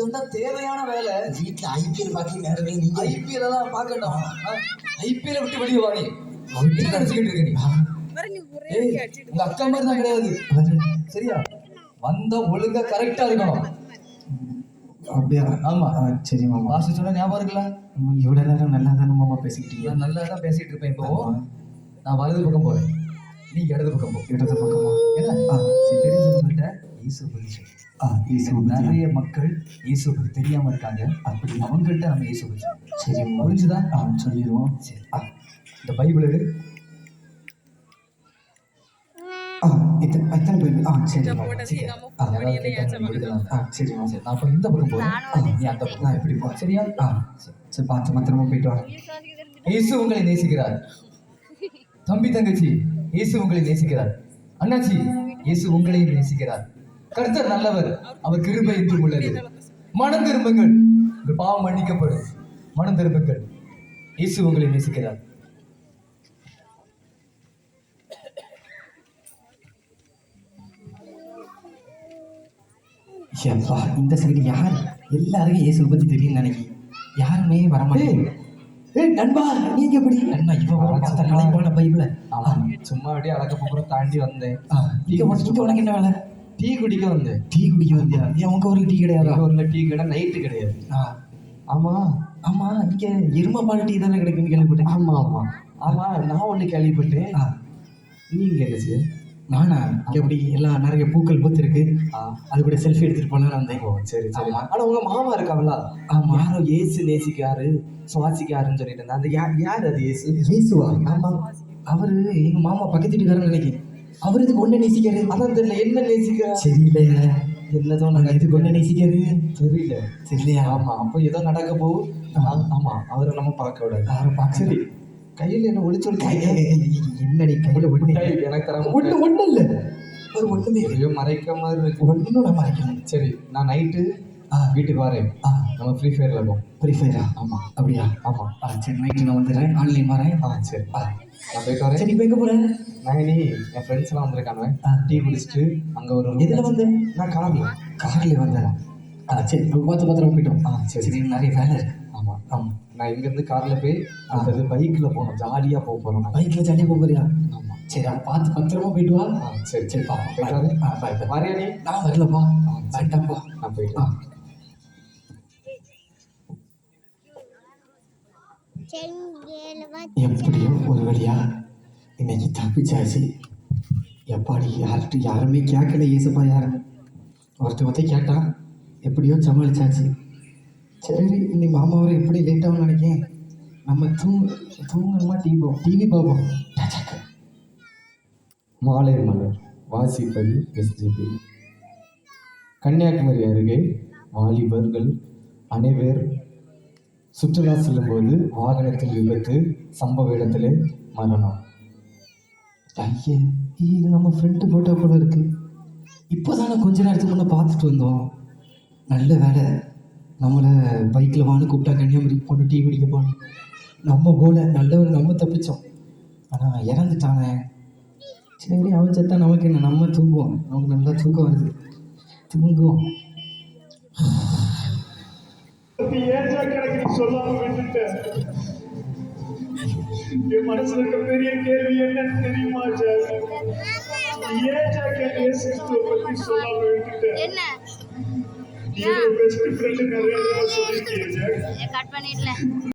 இதுதான் தேவையான வேலை. வீட்டுல ஐபிஎல் பாக்கி நேரமே நீங்க ஐபிஎல் எல்லாம் பார்க்கணும் ஐபிஎல் விட்டு வெளியே வாடி. என்ன நினைச்சுக்கிட்டு இருக்க உங்க அக்கா மாதிரி தான் கிடையாது. சரியா? வந்தா ஒழுங்கா கரெக்டா இருக்கணும். அப்படியா? ஆமா. சரி மாமா. வாசி சொன்ன ஞாபகம் இருக்குல்ல? இவ்வளவு நேரம் நல்லா தானே மாமா பேசிக்கிட்டீங்க? நல்லா தான் பேசிட்டு இருப்பேன் இப்போ. நான் வலது பக்கம் போறேன். நீ இடது பக்கம் போ. இடது பக்கமா? என்ன? ஆ சரி தெரிஞ்ச உங்கள்கிட்ட இயேசு பத்தி சொல்லு. ஆ இயேசு நிறைய மக்கள் இயேசு பத்தி தெரியாம இருக்காங்க. அப்படி அவங்கள்ட்ட நம்ம இயேசு பத்தி சொல்லணும். சரி. புரிஞ்சுதா? ஆ சொல்லிடுவோம். சரி. இந்த பைபிள் எடு. பேர் ஆ சரி சரி நான் இந்த பக்கம் போறேன். ஆ, நீ அந்த பக்கம் நான் எப்படி போ. சரியா? ஆ சரி பார்த்து பத்திரமா போயிட்டு வா இயேசு உங்களை நேசிக்கிறார். தம்பி தங்கச்சி இயேசு உங்களை நேசிக்கிறார். அண்ணாச்சி இயேசு உங்களை நேசிக்கிறார். கர்த்தர் நல்லவர். அவர் கிருபை என்றும் உள்ளது. மனம் திரும்புங்கள். உங்கள் பாவம் மன்னிக்கப்படும். மனம் திரும்புங்கள். இயேசு உங்களை நேசிக்கிறார். எப்பா இந்த சைடு யார்? எல்லாருக்கும் இயேசுவை பத்தி தெரியும் நினைக்கி யாருமே வர மாட்டேங்க ஏய் நண்பா நீங்க எப்படி? நண்பா இவ வர பார்த்த கலைப்பான பைபிள. சும்மா அப்படியே அழகப்புறம் தாண்டி வந்தேன். இங்க உனக்கு என்ன வேலை? டீ குடிக்க வந்தேன். டீ குடிக்க வந்தியா? ஏன் உங்க ஒரு டீ கிடையாதா? ஊர்ல டீ கடை நைட்டு கிடையாது. ஆமா. ஆமா இங்க எருமப்பால் டீ தானே கிடைக்குன்னு கேள்விப்பட்டேன். ஆமா ஆமா. ஆமா நான் ஒண்ணு கேள்விப்பட்டேன். ஆ, நீங்க என்னச்சு நானா? இங்க எப்படி எல்லாம் நிறைய பூக்கள் பூத்து இருக்கு அது கூட செல்ஃபி எடுத்துட்டு போலாம் வந்தேன் சரி சரி. ஆமா. ஆனா உங்க மாமா இருக்காங்களா ஆமா. யாரோ ஏசு நேசிக்காரு சுவாசிக்காருன்னு சொல்லிட்டு இருந்தா. அந்த யார் யார் அது ஏசு இயேசுவா? ஆமா. அவரு எங்க மாமா பக்கத்து வீட்டுக்காரன்னு நினைக்கிறேன். அவர் இதுக்கு ஒண்ணு நேசிக்காரு அதான் தெரியல. என்ன நேசிக்கிறார் சரியில்லையா என்னதோ நாங்க நடக்குது இதுக்கு ஒண்ணு நேசிக்காரு தெரியல. சரியில்லையா ஆமா. அப்ப ஏதோ நடக்க போகும் ஆ- ஆமா. அவரை நம்ம பார்க்க விடாது. யாரும் பார்க்க சரி. கையில என்ன ஒளிச்சு ஒளிச்சு என்னடி கையில ஒண்ணு எனக்கு தர ஒண்ணு ஒண்ணு இல்ல. ஒரு. ஐயோ மறைக்க மாதிரி இருக்கு. ஒண்ணும் நான் மறைக்கல சரி நான் நைட்டு ஆ வீட்டுக்கு வரேன். ஆ நம்ம ஃப்ரீ ஃபயர்ல இருப்போம் ஃப்ரீ ஃபயரா ஆமா. அப்படியா? ஆமா. ஆ சரி நைட்டு நான் வந்துடுறேன். ஆன்லைன் வரேன். ஆ சரி. ஆ நான் போயிட்டு வரேன். சரி இப்போ எங்க போறேன் நான் இனி என் ஃப்ரெண்ட்ஸ் எல்லாம் வந்திருக்காங்க. டீ குடிச்சிட்டு அங்க ஒரு எதுல வந்து? நான் கார்ல. கார்ல வந்தேன் ஆ சரி பார்த்து பத்திரமா போயிட்டோம் ஆ சரி. சரி நிறைய வேலை இருக்கு. ஆமா. ஆமா. நான் இங்க இருந்து கார்ல போய் அடுத்தது பைக்ல போகணும். ஜாலியா போக போறோம் நாங்க. பைக்ல ஜாலியாக போக போறியா? ஆமா. சரி அப்ப பார்த்து பத்திரமா போயிட்டு வா. ஆ சரி. சரி பா. போயிட்டு வரேன். ஆ பாய் பாய் வரையா நீ நான் வரலப்பா. வேண்டாம்ப்பா நான் போயிட்டு எப்படியும் எப்படியோ ஒரு வழியா இன்னைக்கு தப்பிச்சாச்சு. எப்பாடி யார்கிட்ட யாருமே கேட்கல ஏசப்பா யாருன்னு ஒருத்த ஒருத்த கேட்டா எப்படியோ சமாளிச்சாச்சு. சரி இன்னைக்கு மாமா வர எப்படி லேட்டாகும் நினைக்கேன். நம்ம தூங்க தூங்கணுமா டிவி பார்ப்போம். டிவி பார்ப்போம் மாலை மலர் வாசிப்பது எஸ்ஜிபி கன்னியாகுமரி அருகே வாலிபர்கள் அனைவர் சுற்றுலா செல்லும்போது வாகனத்தில் விபத்து சம்பவ இடத்திலே மரணம். ஐயே இது நம்ம ஃப்ரெண்டு போட்டோ கூட இருக்கு. இப்போதானே கொஞ்ச நேரத்துக்கு முன்னே பார்த்துட்டு வந்தோம். நல்ல வேலை. நம்மளை பைக்கில் வான்னு கூப்பிட்டா கன்னியாகுமரி போட்டு டீ குடிக்க போகணும். நம்ம போல நல்லவர் நம்ம தப்பிச்சோம். ஆனால் இறந்துட்டானே. சரி அவன் செத்தா நமக்கு என்ன? நம்ம தூங்குவோம். நமக்கு நல்லா தூக்கம் வருது. தூங்குவோம். ஏஜா கணக்கு சொல்லாம விட்டுட்டேன். என் மனசுல இருக்க பெரிய கேள்வி என்னன்னு தெரியுமா பத்தி சொல்லாம விட்டுட்டேன். நீ பெஸ்ட் ஃப்ரெண்ட் நிறைய சொல்லிருக்கீங்க